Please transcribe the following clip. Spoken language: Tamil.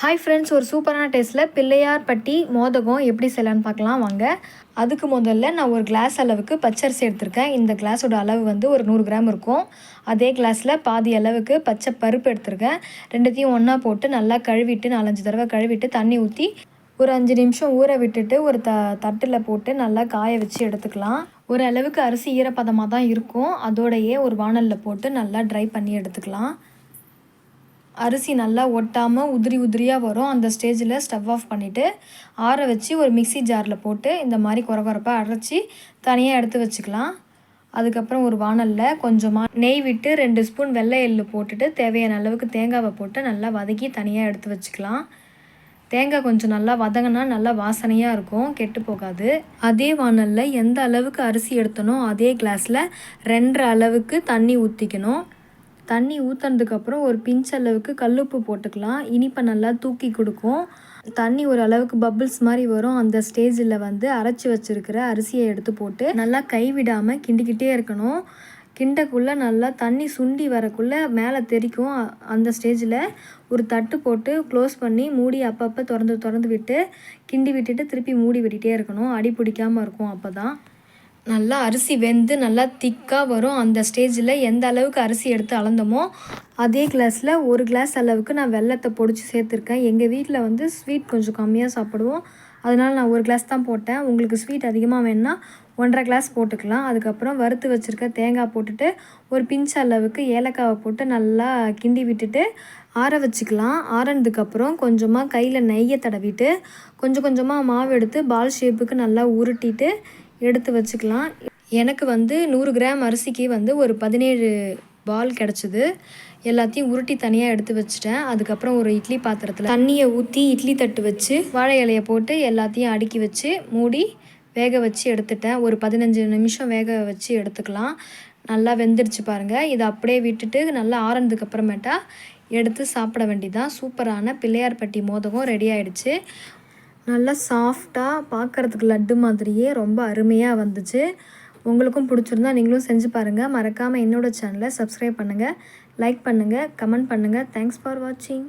ஹாய் ஃப்ரெண்ட்ஸ் ஒரு சூப்பரான டேஸ்ட்டில் பிள்ளையார்பட்டி மோதகம் எப்படி செய்யலான்னு பார்க்கலாம் வாங்க. அதுக்கு முதல்ல நான் ஒரு கிளாஸ் அளவுக்கு பச்சரிசி எடுத்திருக்கேன். இந்த கிளாஸோட அளவு வந்து ஒரு நூறு கிராம் இருக்கும். அதே கிளாஸில் பாதி அளவுக்கு பச்சை பருப்பு எடுத்திருக்கேன். ரெண்டுத்தையும் ஒன்றா போட்டு நல்லா கழுவிட்டு நாலஞ்சு தடவை கழுவிட்டு தண்ணி ஊற்றி ஒரு அஞ்சு நிமிஷம் ஊற விட்டுட்டு ஒரு த தட்டில் போட்டு நல்லா காய வச்சு எடுத்துக்கலாம். ஒரு அளவுக்கு அரிசி ஈரப்பதமாக தான் இருக்கும். அதோடையே ஒரு வானலில் போட்டு நல்லா ட்ரை பண்ணி எடுத்துக்கலாம். அரிசி நல்லா ஒட்டாமல் உதிரி உதிரியாக வரும். அந்த ஸ்டேஜில் ஸ்டவ் ஆஃப் பண்ணிவிட்டு ஆற வச்சு ஒரு மிக்ஸி ஜாரில் போட்டு இந்த மாதிரி குறகுறப்பாக அரைச்சி தனியாக எடுத்து வச்சுக்கலாம். அதுக்கப்புறம் ஒரு வானலில் கொஞ்சமாக நெய் விட்டு ரெண்டு ஸ்பூன் வெள்ளை எள்ளு போட்டுட்டு தேவையான அளவுக்கு தேங்காவை போட்டு நல்லா வதக்கி தனியாக எடுத்து வச்சுக்கலாம். தேங்காய் கொஞ்சம் நல்லா வதங்கினா நல்லா வாசனையாக இருக்கும் கெட்டு போகாது. அதே வானலில் எந்த அளவுக்கு அரிசி எடுத்தனோ அதே கிளாஸில் ரெண்டரை அளவுக்கு தண்ணி ஊற்றிக்கணும் தண்ணி ஊற்றுனதுக்கப்புறம் ஒரு பிஞ்ச் அளவுக்கு கல்லுப்பு போட்டுக்கலாம். இனிப்பை நல்லா தூக்கி கொடுக்கும். தண்ணி ஒரு அளவுக்கு பபிள்ஸ் மாதிரி வரும். அந்த ஸ்டேஜில் வந்து அரைச்சி வச்சுருக்கிற அரிசியை எடுத்து போட்டு நல்லா கைவிடாமல் கிண்டிக்கிட்டே இருக்கணும். கிண்டக்குள்ளே நல்லா தண்ணி சுண்டி வரக்குள்ளே மேலே தெரிக்கும். அந்த ஸ்டேஜில் ஒரு தட்டு போட்டு க்ளோஸ் பண்ணி மூடி அப்பப்போ திறந்து திறந்து விட்டு கிண்டி விட்டுட்டு திருப்பி மூடி விட்டுட்டே இருக்கணும். அடி பிடிக்காமல் இருக்கும் அப்போ தான் நல்லா அரிசி வெந்து நல்லா திக்காக வரும். அந்த ஸ்டேஜில் எந்த அளவுக்கு அரிசி எடுத்து அளந்தோமோ அதே கிளாஸில் ஒரு கிளாஸ் அளவுக்கு நான் வெள்ளத்தை பொடிச்சு சேர்த்துருக்கேன். எங்கள் வீட்டில் வந்து ஸ்வீட் கொஞ்சம் கம்மியாக சாப்பிடுவோம். அதனால் நான் ஒரு கிளாஸ் தான் போட்டேன். உங்களுக்கு ஸ்வீட் அதிகமாக வேணுன்னா ஒன்றரை கிளாஸ் போட்டுக்கலாம். அதுக்கப்புறம் வறுத்து வச்சுருக்க தேங்காய் போட்டுட்டு ஒரு பிஞ்ச் அளவுக்கு ஏலக்காவை போட்டு நல்லா கிண்டி விட்டுட்டு ஆற வச்சுக்கலாம். ஆறினதுக்கப்புறம் கொஞ்சமாக கையில் நெய்யை தடவிட்டு கொஞ்சம் கொஞ்சமாக மாவு எடுத்து பால் ஷேப்புக்கு நல்லா உருட்டிட்டு எடுத்து வச்சுக்கலாம். எனக்கு வந்து நூறு கிராம் அரிசிக்கு வந்து ஒரு பதினேழு பால் கிடச்சிது. எல்லாத்தையும் உருட்டி தனியாக எடுத்து வச்சுட்டேன். அதுக்கப்புறம் ஒரு இட்லி பாத்திரத்தில் தண்ணியை ஊற்றி இட்லி தட்டு வச்சு வாழை இலையை போட்டு எல்லாத்தையும் அடுக்கி வச்சு மூடி வேக வச்சு எடுத்துட்டேன். ஒரு பதினஞ்சு நிமிஷம் வேக வச்சு எடுத்துக்கலாம். நல்லா வெந்துருச்சு பாருங்கள் இதை அப்படியே விட்டுட்டு நல்லா ஆறுனதுக்கு அப்புறமேட்டா எடுத்து சாப்பிட வேண்டியதான் சூப்பரான பிள்ளையார்பட்டி மோதகம் ரெடி ஆகிடுச்சு நல்லா சாஃப்டாக பார்க்குறதுக்கு லட்டு மாதிரியே ரொம்ப அருமையாக வந்துச்சு. உங்களுக்கும் பிடிச்சிருந்தா நீங்களும் செஞ்சு பாருங்கள் மறக்காமல் என்னோடய சேனலை சப்ஸ்கிரைப் பண்ணுங்கள் லைக் பண்ணுங்கள் கமெண்ட் பண்ணுங்கள் தேங்க்ஸ் ஃபார் வாட்சிங்